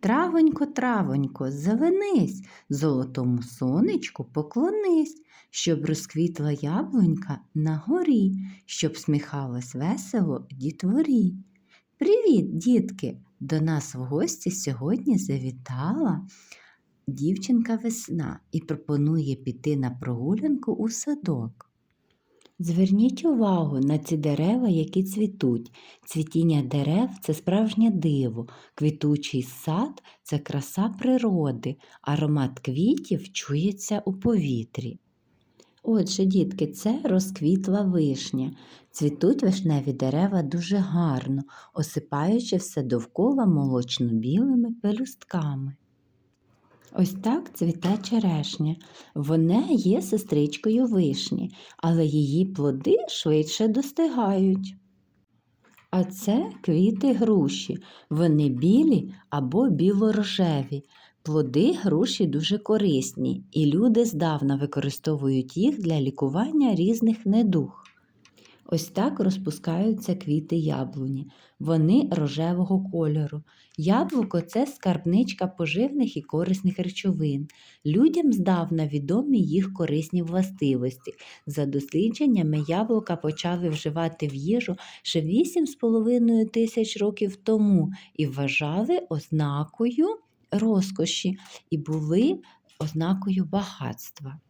Травонько, травонько, зеленись, золотому сонечку поклонись, щоб розквітла яблунька на горі, щоб сміхалось весело дітворі. Привіт, дітки! До нас в гості сьогодні завітала дівчинка весна і пропонує піти на прогулянку у садок. Зверніть увагу на ці дерева, які цвітуть. Цвітіння дерев це справжнє диво, квітучий сад це краса природи, аромат квітів чується у повітрі. Отже, дітки, це розквітла вишня. Цвітуть вишневі дерева дуже гарно, осипаючи все довкола молочно-білими пелюстками. Ось так цвіте черешня. Вона є сестричкою вишні, але її плоди швидше достигають. А це квіти груші. Вони білі або білорожеві. Плоди груші дуже корисні, і люди здавна використовують їх для лікування різних недуг. Ось так розпускаються квіти яблуні. Вони рожевого кольору. Яблуко це скарбничка поживних і корисних речовин. Людям здавна відомі їх корисні властивості. За дослідженнями яблука почали вживати в їжу ще 8,5 тисяч років тому і вважали ознакою розкоші і були ознакою багатства.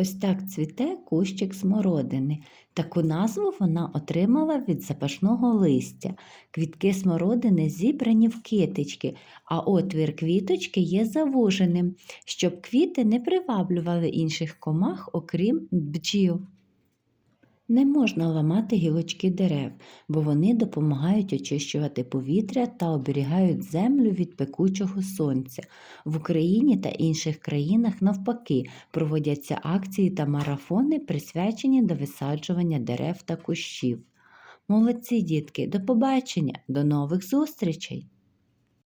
Ось так цвіте кущик смородини. Таку назву вона отримала від запашного листя. Квітки смородини зібрані в китички, а отвір квіточки є завуженим, щоб квіти не приваблювали інших комах, окрім бджіл. Не можна ламати гілочки дерев, бо вони допомагають очищувати повітря та оберігають землю від пекучого сонця. В Україні та інших країнах навпаки проводяться акції та марафони, присвячені до висаджування дерев та кущів. Молодці, дітки, до побачення, до нових зустрічей!